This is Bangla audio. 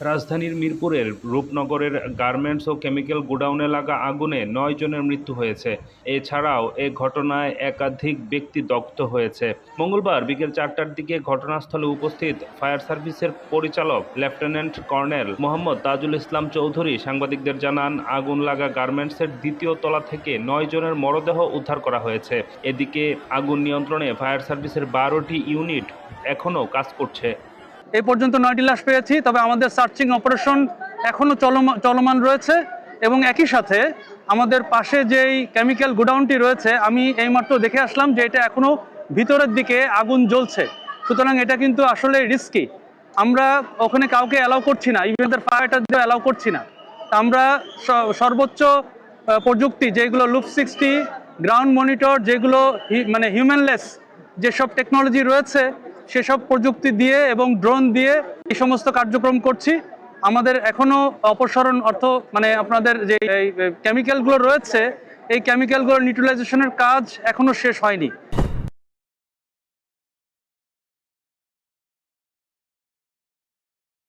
রাজধানীর মিরপুরের রূপনগরের গার্মেন্টস ও কেমিক্যাল গোডাউনে লাগা আগুনে নয় জনের মৃত্যু হয়েছে। এছাড়াও এ ঘটনায় একাধিক ব্যক্তি দগ্ধ হয়েছে। মঙ্গলবার বিকেল চারটার দিকে ঘটনাস্থলে উপস্থিত ফায়ার সার্ভিসের পরিচালক লেফটেন্যান্ট কর্নেল মোহাম্মদ তাজুল ইসলাম চৌধুরী সাংবাদিকদের জানান, আগুন লাগা গার্মেন্টসের দ্বিতীয় তলা থেকে নয় জনের মরদেহ উদ্ধার করা হয়েছে। এদিকে আগুন নিয়ন্ত্রণে ফায়ার সার্ভিসের বারোটি ইউনিট এখনও কাজ করছে। এই পর্যন্ত নয়টি লাশ পেয়েছি, তবে আমাদের সার্চিং অপারেশন এখনও চলমান রয়েছে এবং একই সাথে আমাদের পাশে যেই কেমিক্যাল গোডাউনটি রয়েছে, আমি এইমাত্র দেখে আসলাম যে এটা এখনও ভিতরের দিকে আগুন জ্বলছে। সুতরাং এটা কিন্তু আসলে রিস্কি আমরা ওখানে কাউকে অ্যালাউ করছি না ইভেন ফায়ারটা দিয়ে অ্যালাউ করছি না। আমরা সর্বোচ্চ প্রযুক্তি যেগুলো লুপ সিক্সটি গ্রাউন্ড মনিটর যেগুলো মানে হিউম্যানলেস যেসব টেকনোলজি রয়েছে সেসব প্রযুক্তি দিয়ে এবং ড্রোন দিয়ে এই সমস্ত কার্যক্রম করছি। আমাদের এখনও অপসারণ অর্থ মানে আপনাদের যে কেমিক্যালগুলো রয়েছে, এই কেমিক্যালগুলোর নিউট্রিলাইজেশনের কাজ এখনও শেষ হয়নি।